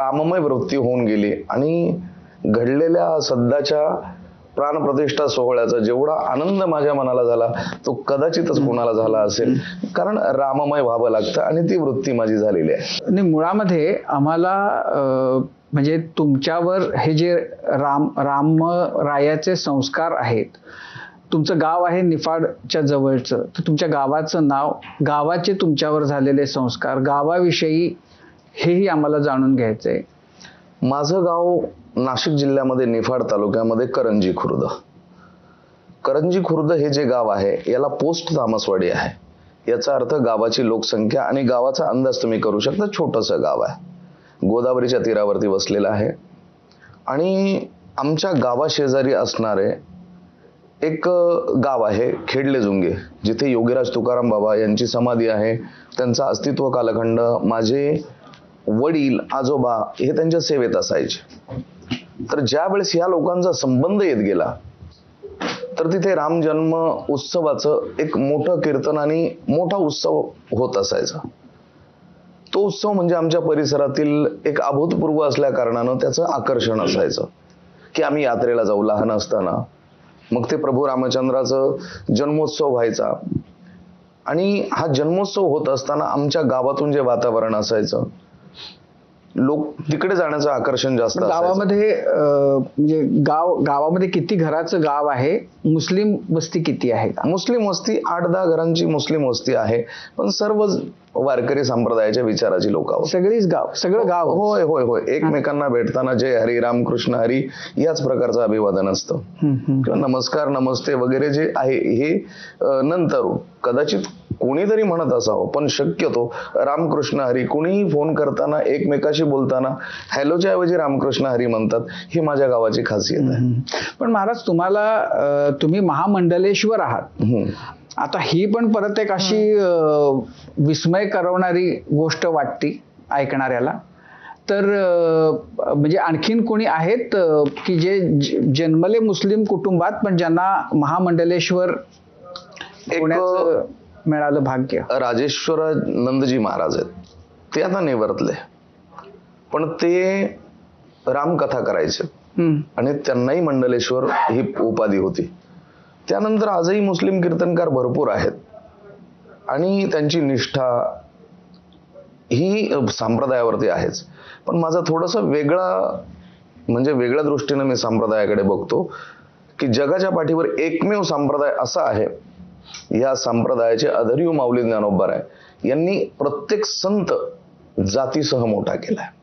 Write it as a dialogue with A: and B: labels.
A: राममय वृत्ती होऊन गेली आणि घडलेल्या सध्याच्या प्राणप्रतिष्ठा सोहळ्याचा जेवढा आनंद माझ्या मनाला झाला तो कदाचितच कोणाला झाला असेल. कारण राममय व्हावं लागतं आणि ती वृत्ती माझी झालेली आहे.
B: आणि मुळामध्ये आम्हाला म्हणजे तुमच्यावर हे जे राम राम रायाचे संस्कार आहेत तुमचं गाव आहे निफाडच्या जवळचं तर तुमच्या गावाचं नाव गावाचे तुमच्यावर झालेले संस्कार गावाविषयी हेही आम्हाला जाणून घ्यायचं आहे
A: माझं गाव नाशिक जिल्ह्यामध्ये निफाड तालुक्यामध्ये करंजी खुर्द. करंजी खुर्द हे जे गाव आहे याला पोस्ट तामसवाडी आहे. याचा अर्थ गावाची लोकसंख्या आणि गावाचा अंदाज तुम्ही करू शकता छोटंसं गाव आहे. गोदावरीच्या तीरावरती वसलेलं आहे. आणि आमच्या गावाशेजारी असणारे एक गाव आहे खेडले जुंगे जिथे योगीराज तुकाराम बाबा यांची समाधी आहे. त्यांचा अस्तित्व कालखंड माझे वडील आजोबा हे त्यांच्या सेवेत असायचे. तर ज्या वेळेस या लोकांचा संबंध येत गेला तर तिथे राम जन्म उत्सवाचं एक मोठं कीर्तन आणि मोठा उत्सव होत असायचा. तो उत्सव म्हणजे आमच्या परिसरातील एक अभूतपूर्व असल्या कारणानं त्याचं आकर्षण असायचं की आम्ही यात्रेला जाऊ लहान असताना. मग ते प्रभू रामचंद्राचं जन्मोत्सव व्हायचा. आणि हा जन्मोत्सव होत असताना आमच्या गावातून जे वातावरण असायचं लोक तिकडे जाण्याचं आकर्षण जास्त.
B: गावामध्ये अं, म्हणजे गाव गावामध्ये किती घराचं गाव आहे? मुस्लिम वस्ती किती आहे?
A: मुस्लिम वस्ती आठ दहा घरांची मुस्लिम वस्ती आहे. पण सर्व वारकरी संप्रदायाच्या विचाराची लोक आहोत.
B: सगळीच गाव सगळं गाव.
A: होय होय होय. एकमेकांना भेटताना जय हरी रामकृष्ण हरी याच प्रकारचं अभिवादन असतं. किंवा नमस्कार नमस्ते वगैरे जे आहे हे नंतर कदाचित कोणीतरी म्हणत असावं पण शक्यतो रामकृष्ण हरी कोणीही फोन करताना एकमेकाशी बोलताना हॅलोच्या ऐवजी रामकृष्ण हरी म्हणतात ही माझ्या गावाची खासियत आहे.
B: पण महाराज तुम्हाला तुम्ही महामंडलेश्वर आहात. आता ही पण परत एक अशी विस्मय करवणारी गोष्ट वाटती ऐकणाऱ्याला. तर म्हणजे आणखीन कोणी आहेत की जे जन्मले मुस्लिम कुटुंबात पण ज्यांना महामंडलेश्वर मिळालं भाग्य?
A: राजेश्वर नंदजी महाराज आहेत. ते आता निवर्तले. पण ते रामकथा करायचे. आणि त्यांनाही मंडलेश्वर ही उपाधी होती. त्यानंतर आजही मुस्लिम कीर्तनकार भरपूर आहेत. आणि त्यांची निष्ठा ही संप्रदायावरती आहेच. पण माझा थोडासा वेगळा म्हणजे वेगळ्या दृष्टीनं मी संप्रदायाकडे बघतो की जगाच्या पाठीवर एकमेव संप्रदाय असा आहे या संप्रदायाचे अधरीव माऊली ज्ञानोबा आहे यांनी प्रत्येक संत जातीसह मोठा केला आहे